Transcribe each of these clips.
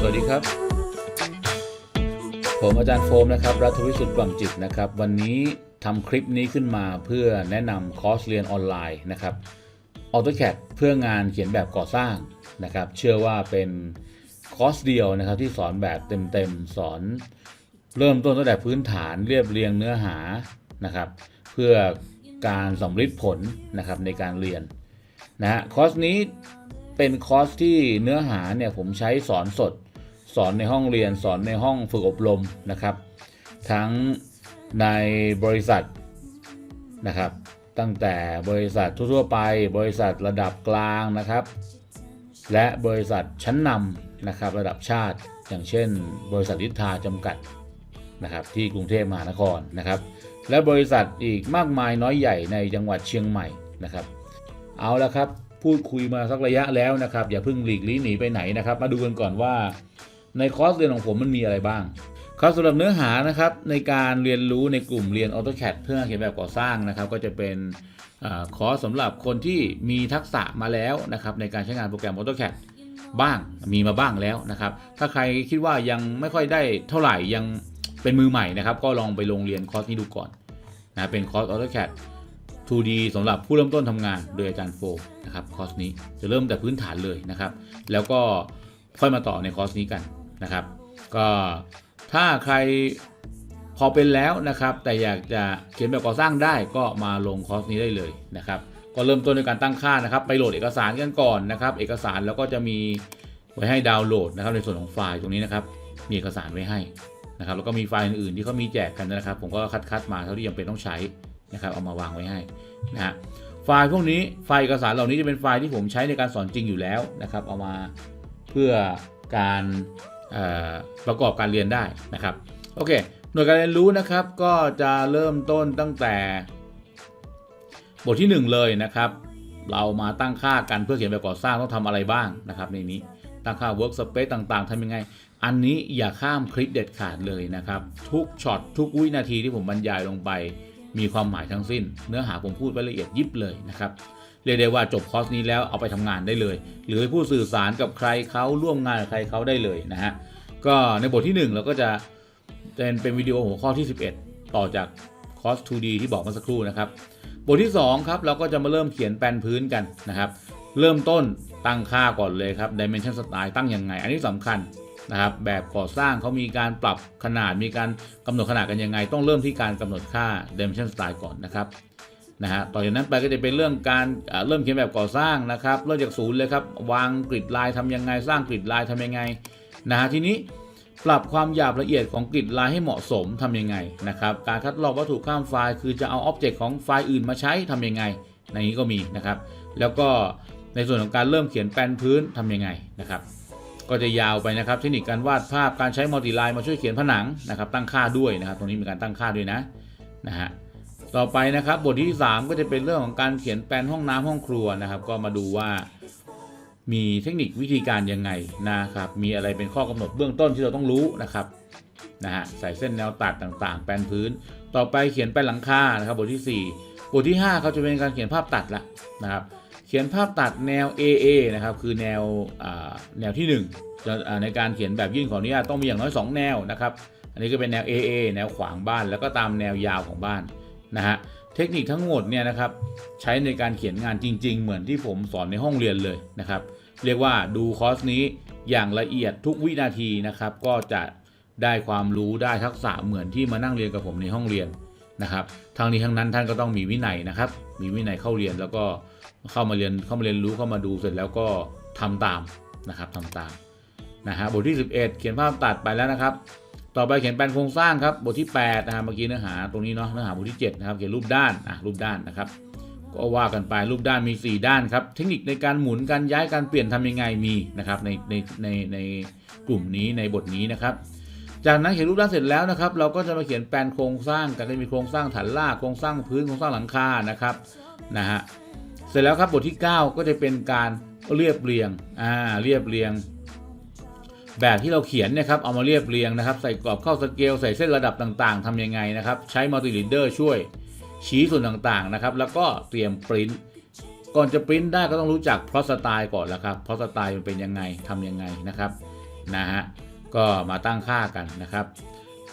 สวัสดีครับ ผมอาจารย์โฟมนะครับ รัฐวิสุทธิ์กล่อมจิตนะครับ วันนี้ทำคลิปนี้ขึ้นมาเพื่อแนะนำคอร์สเรียนออนไลน์นะครับ AutoCAD เพื่องานเขียนแบบก่อสร้างนะครับ เชื่อว่าเป็นคอร์สเดียวนะครับที่สอนแบบเต็มๆ สอนเริ่มต้นตั้งแต่พื้นฐานเรียบเรียงเนื้อหานะครับ เพื่อการสำลิดผลนะครับในการเรียนนะฮะคอร์สนี้ เป็นคอร์สที่เนื้อหาเนี่ยผมใช้สอนสด สอนในห้องเรียน สอนในห้องฝึกอบรมนะครับ ทั้งในบริษัทนะครับ ตั้งแต่บริษัททั่วๆไป บริษัทระดับกลางนะครับ และบริษัทชั้นนำนะครับระดับชาติอย่างเช่น บริษัทลิทาจำกัดนะครับที่กรุงเทพมหานครนะครับ และบริษัทอีกมากมายน้อยใหญ่ในจังหวัดเชียงใหม่นะครับ เอาละครับ พูดคุยมาสักระยะแล้วนะครับ อย่าเพิ่งหลีกลี่หนีไปไหนนะครับ มาดูกันก่อนว่า ในคอร์สเรียนของผมมันมีอะไรบ้างครับสำหรับเนื้อหานะครับในการเรียนรู้ในกลุ่มเรียน AutoCAD เพื่อเขียนแบบก่อสร้างนะครับ ก็จะเป็นอคอร์สสำหรับคนที่มีทักษะมาแล้วนะครับในการใช้งานโปรแกรม AutoCAD บ้างมีมาบ้างแล้วนะครับ ถ้าใครคิดว่ายังไม่ค่อยได้เท่าไหร่ยังเป็นมือใหม่นะครับ ก็ลองไปลงเรียนคอร์สนี้ดูก่อนนะเป็นคอร์ส AutoCAD 2D สำหรับผู้เริ่มต้นทำงานโดยอาจารย์โฟนะครับคอร์สนี้จะเริ่มแต่พื้นฐานเลยนะครับ แล้วก็ค่อยมาต่อในคอร์สนี้กันนะครับ ก็ถ้าใครพอเป็นแล้วนะครับ แต่อยากจะเขียนแบบก่อสร้างได้ก็มาลงคอร์สนี้ได้เลยนะครับ ก็เริ่มต้นด้วยการตั้งค่านะครับ ไปโหลดเอกสารกันก่อนนะครับ เอกสารแล้วก็จะมีไว้ให้ดาวน์โหลดนะครับ ในส่วนของไฟล์ตรงนี้นะครับ มีเอกสารไว้ให้นะครับ แล้วก็มีไฟล์อื่นๆที่เขามีแจกกันนะครับ ผมก็คัดๆมาเท่าที่จำเป็นต้องใช้ นะครับเอามาวางไว้ให้นะฮะไฟล์พวกนี้ไฟล์เอกสารเหล่านี้จะเป็นไฟล์ที่ผมใช้ในการสอนจริงอยู่แล้วนะครับ เอามาเพื่อการประกอบการเรียนได้นะครับโอเคหน่วยการเรียนรู้นะครับก็จะเริ่มต้นตั้งแต่ บทที่ 1 เลยนะครับ เรามาตั้งค่ากันเพื่อเขียนแบบก่อสร้างต้องทำอะไรบ้างนะครับในนี้ตั้งค่า workspace ต่างๆทำยังไง อันนี้อย่าข้ามคลิปเด็ดขาดเลยนะครับ ทุกช็อตทุกวินาทีที่ผมบรรยายลงไป มีความหมายทั้งสิ้น เนื้อหาผมพูดไว้ละเอียดยิบเลยนะครับเรียกได้ว่าจบคอร์สนี้แล้วเอาไปทำงานได้เลย หรือผู้สื่อสารกับใครเขาร่วมงานกับใครเขาได้เลยนะฮะก็ในบทที่ 1 เราก็จะเป็นเป็นวิดีโอหัวข้อที่ 11 ต่อจากคอร์ส 2D ที่บอกเมื่อสักครู่นะครับบทที่2ครับเราก็จะมาเริ่มเขียนแปลนพื้นกันนะครับ เริ่มต้นตั้งค่าก่อนเลยครับ dimension style ตั้งยังไง อันนี้สำคัญ นะครับแบบก่อสร้างเขามีการปรับขนาดมีการกำหนดขนาดกันยังไง ต้องเริ่มที่การกำหนดค่า dimension style ก่อนนะครับนะฮะต่อจากนั้นไปก็จะเป็นเรื่องการเริ่มเขียนแบบก่อสร้างนะครับเริ่มจากศูนย์เลยครับวางกริดลายทำยังไง สร้างกริดลายทำยังไงนะฮะทีนี้ปรับความหยาบละเอียดของกริดลายให้เหมาะสมทำยังไงนะครับการคัดลอกวัตถุข้ามไฟล์ คือจะเอาอ็อบเจกต์ของไฟล์อื่นมาใช้ทำยังไงในนี้ก็มีนะครับ แล้วก็ในส่วนของการเริ่มเขียนแปลนพื้นทำยังไงนะครับ ก็จะยาวไปนะครับเทคนิคการวาดภาพการใช้มัลติไลน์มาช่วยเขียนผนังนะครับตั้งค่าด้วยนะครับตรงนี้มีการตั้งค่าด้วยนะนะฮะต่อไปนะครับบทที่ 3 ก็จะเป็นเรื่องของการเขียนแปลนห้องน้ำห้องครัวนะครับ ก็มาดูว่ามีเทคนิควิธีการยังไงนะครับมีอะไรเป็นข้อกำหนดเบื้องต้นที่เราต้องรู้นะครับนะฮะใส่เส้นแนวตัดต่างๆ แปลนพื้น ต่อไปเขียนแปลนหลังคานะครับบทที่ 4 บทที่ 5เขาจะเป็นการเขียนภาพตัดละนะครับ ขียนภาพตัดแนว AA นะครับคือแนวแนวที่ 1 ในการเขียนแบบยื่นขออนุญาตต้องมีอย่างน้อย 2 แนวนะครับ อันนี้ก็เป็นแนว AA แนวขวางบ้านแล้วก็ตามแนวยาวของบ้านนะฮะเทคนิคทั้งหมดเนี่ยนะครับใช้ในการเขียนงานจริง ๆ เหมือนที่ผมสอนในห้องเรียนเลยนะครับ เรียกว่าดูคอร์สนี้อย่างละเอียดทุกวินาทีนะครับ ก็จะได้ความรู้ได้ทักษะเหมือนที่มานั่งเรียนกับผมในห้องเรียนนะครับทางนี้ทั้งนั้นท่านก็ต้องมีวินัยนะครับ มีวินัยเข้าเรียนแล้วก็เข้ามาเรียนเข้ามาเรียนรู้เข้ามาดูเสร็จแล้วก็ทำตามนะครับทำตามนะฮะบทที่ 11 เขียนภาพตัดไปแล้วนะครับ ต่อไปเขียนแปลนโครงสร้างครับบทที่8นะครับเมื่อกี้เนื้อหาตรงนี้เนาะเนื้อหาบทที่7นะครับเขียนรูปด้านอะรูปด้านนะครับ ก็ว่ากันไปรูปด้านมี 4 ด้านครับ เทคนิคในการหมุนการย้ายการเปลี่ยนทำยังไงมีนะครับในในในในกลุ่มนี้ในบทนี้นะครับ จากนั้นเขียนรูปด้านเสร็จแล้วนะครับ เราก็จะมาเขียนแปลนโครงสร้างกันจะมีโครงสร้างฐานรากโครงสร้างพื้นโครงสร้างหลังคานะครับนะฮะเสร็จแล้วครับบทที่ 9 ก็จะเป็นการเรียบเรียงอ่าเรียบเรียง แบบที่เราเขียนเนะครับเอามาเรียบเรียงนะครับ ใส่กรอบเข้าสเกลใส่เส้นระดับต่างๆทำยังไงนะครับ ใช้มัลติลีเดอร์ช่วยชี้ส่วนต่างๆนะครับ แล้วก็เตรียมปริ้นก่อนจะปริ้นได้ก็ต้องรู้จักพ r อสไตล์ก่อนแล้วครับพ r อสไตล์มันเป็นยังไงทำยังไงนะครับนะฮะ ก็มาตั้งค่ากันนะครับ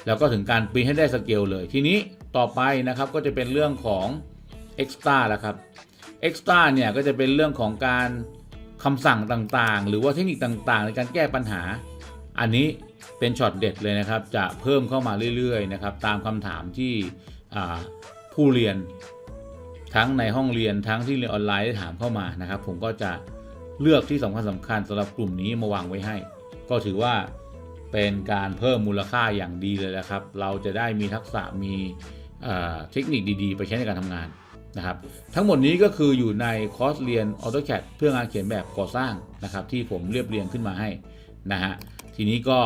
แล้วก็ถึงการปริ้นให้ได้สเกลเลยทีนี้ต่อไปนะครับก็จะเป็นเรื่องของ Extra แล้วครับ Extra เนี่ยก็จะเป็นเรื่องของการคำสั่งต่างๆ หรือว่าเทคนิคต่างๆ ในการแก้ปัญหา อันนี้เป็นช็อตเด็ดเลยนะครับ จะเพิ่มเข้ามาเรื่อยๆนะครับตามคำถามที่ผู้เรียนทั้งในห้องเรียนทั้งที่เรียนออนไลน์ได้ถามเข้ามานะครับ ผมก็จะเลือกที่สำคัญสำคัญสำหรับกลุ่มนี้มาวางไว้ให้ ก็ถือว่า เป็นการเพิ่มมูลค่าอย่างดีเลยนะครับ เราจะได้มีทักษะมีเทคนิคดีๆ ไปใช้ในการทำงานนะครับ ทั้งหมดนี้ก็คืออยู่ในคอร์สเรียน AutoCAD เพื่องานเขียนแบบก่อสร้างนะครับ ที่ผมเรียบเรียงขึ้นมาให้นะฮะทีนี้ก็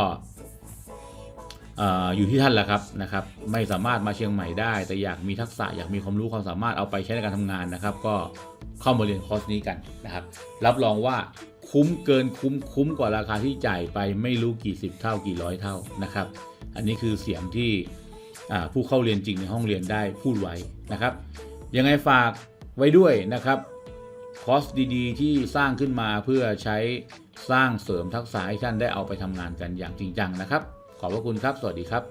เอ่อยู่ที่ท่านแหละครับนะครับ ไม่สามารถมาเชียงใหม่ได้ แต่อยากมีทักษะอยากมีความรู้ความสามารถเอาไปใช้ในการทำงานนะครับ ก็เข้ามาเรียนคอร์สนี้กันนะครับ รับรองว่า คุ้มเกินคุ้มคุ้มกว่าราคาที่จ่ายไปไม่รู้กี่สิบเท่ากี่ร้อยเท่านะครับ อันนี้คือเสียงที่ผู้เข้าเรียนจริงในห้องเรียนได้พูดไว้นะครับ ยังไงฝากไว้ด้วยนะครับคอร์สดีๆ ที่สร้างขึ้นมาเพื่อใช้สร้างเสริมทักษะให้ท่านได้เอาไปทำงานกันอย่างจริงจังนะครับ ขอบพระคุณครับ สวัสดีครับ